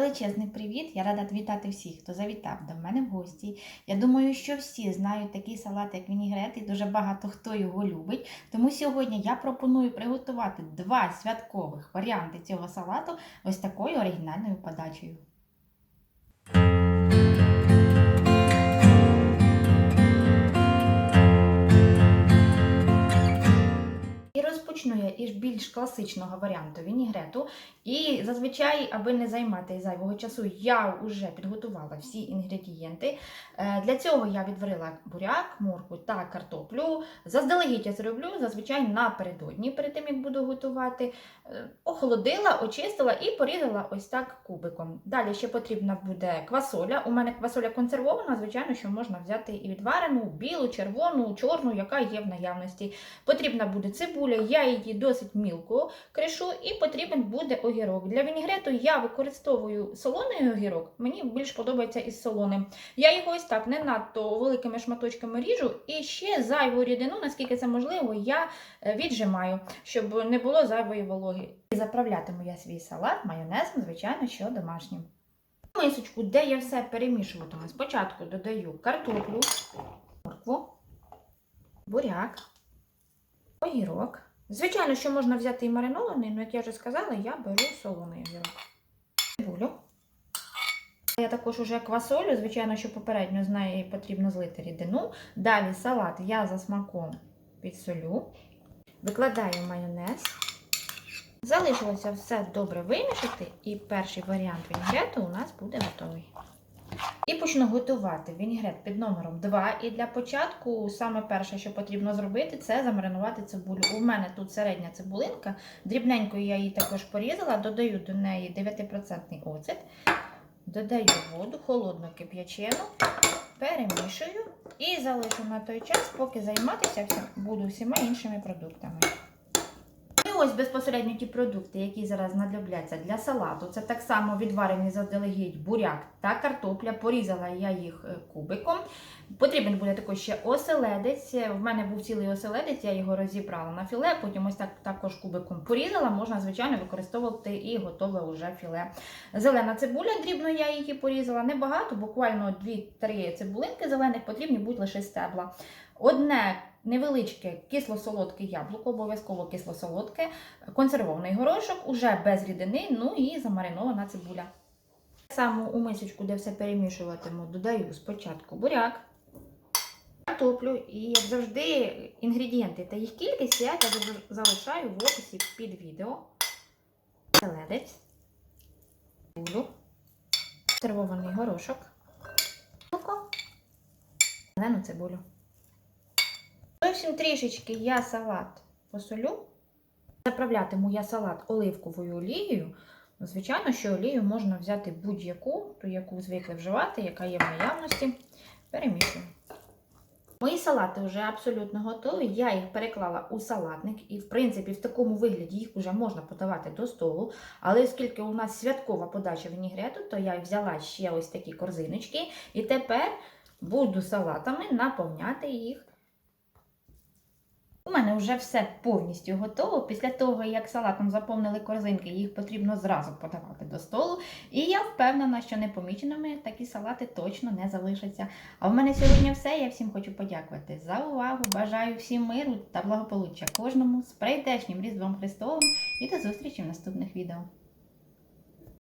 Величезний привіт! Я рада вітати всіх, хто завітав до мене в гості. Я думаю, що всі знають такий салат, як вінігрет, і дуже багато хто його любить. Тому сьогодні я пропоную приготувати два святкових варіанти цього салату ось такою оригінальною подачею. І розпочну більш класичного варіанту вінігрету. І зазвичай, аби не займати зайвого часу, я вже підготувала всі інгредієнти. Е, Для цього я відварила буряк, моркву та картоплю. Заздалегідь я це зазвичай напередодні, перед тим як буду готувати. Е, Охолодила, очистила і порізала ось так кубиком. Далі ще потрібна буде квасоля. У мене квасоля консервована, звичайно, що можна взяти і відварену, білу, червону, чорну, яка є в наявності. Потрібна буде цибуля, я її досить мілко кришу, і потрібен буде огірок. Для вінігрету я використовую солоний огірок, мені більш подобається із солоним. Я його ось так не надто великими шматочками ріжу, і ще зайву рідину, наскільки це можливо, я е, віджимаю, щоб не було зайвої вологи. І заправлятиму я свій салат майонезом, звичайно, що домашнім. В мисочку, де я все перемішуватиму, спочатку додаю картоплю, моркву, буряк, огірок. Звичайно, що можна взяти і маринований, але, як я вже сказала, я беру солоний огірок. Цибулю. Я також уже квасолю, звичайно, що попередньо з неї потрібно злити рідину. Далі салат я за смаком підсолю. Викладаю майонез. Залишилося все добре вимішати, і перший варіант вінігрету у нас буде готовий. І почну готувати вінігрет під номером 2. І для початку саме перше, що потрібно зробити, це замаринувати цибулю. У мене тут середня цибулинка. Дрібненькою я її також порізала, додаю до неї 9% оцет, додаю воду, холодну кип'ячену, перемішую і залишу на той час, поки займатися буду всіма іншими продуктами. Ось безпосередньо ті продукти, які зараз знадобляться для салату. Це так само відварені заздалегідь буряк та картопля. Порізала я їх е, кубиком. Потрібен буде також ще оселедець. В мене був цілий оселедець, я його розібрала на філе, потім ось так також кубиком порізала. Можна, звичайно, використовувати і готове уже філе. Зелена цибуля, дрібно я її порізала. Небагато, буквально 2-3 цибулинки зелених, потрібні будуть лише стебла. Одне невеличке кисло-солодке яблуко, обов'язково кисло-солодке, консервований горошок, уже без рідини, ну і замаринована цибуля. Само у мисочку, де все перемішуватиму, додаю спочатку буряк, картоплю і, як завжди, інгредієнти та їх кількість я залишаю в описі під відео. Селедець, цибулю, консервований горошок, зелену цибулю. Зовсім трішечки я салат посолю. Заправлятиму я салат оливковою олією. Звичайно, що олію можна взяти будь-яку, ту, яку звикли вживати, яка є в наявності. Перемішую. Мої салати вже абсолютно готові. Я їх переклала у салатник, і, в принципі, в такому вигляді їх вже можна подавати до столу. Але оскільки у нас святкова подача вінігрету, то я взяла ще ось такі корзиночки. І тепер буду салатами наповняти їх. У мене вже все повністю готово. Після того, як салатом заповнили корзинки, їх потрібно зразу подавати до столу. І я впевнена, що непоміченими такі салати точно не залишаться. А в мене сьогодні все. Я всім хочу подякувати за увагу. Бажаю всім миру та благополуччя кожному з прийдешнім Різдвом Христовим і до зустрічі в наступних відео.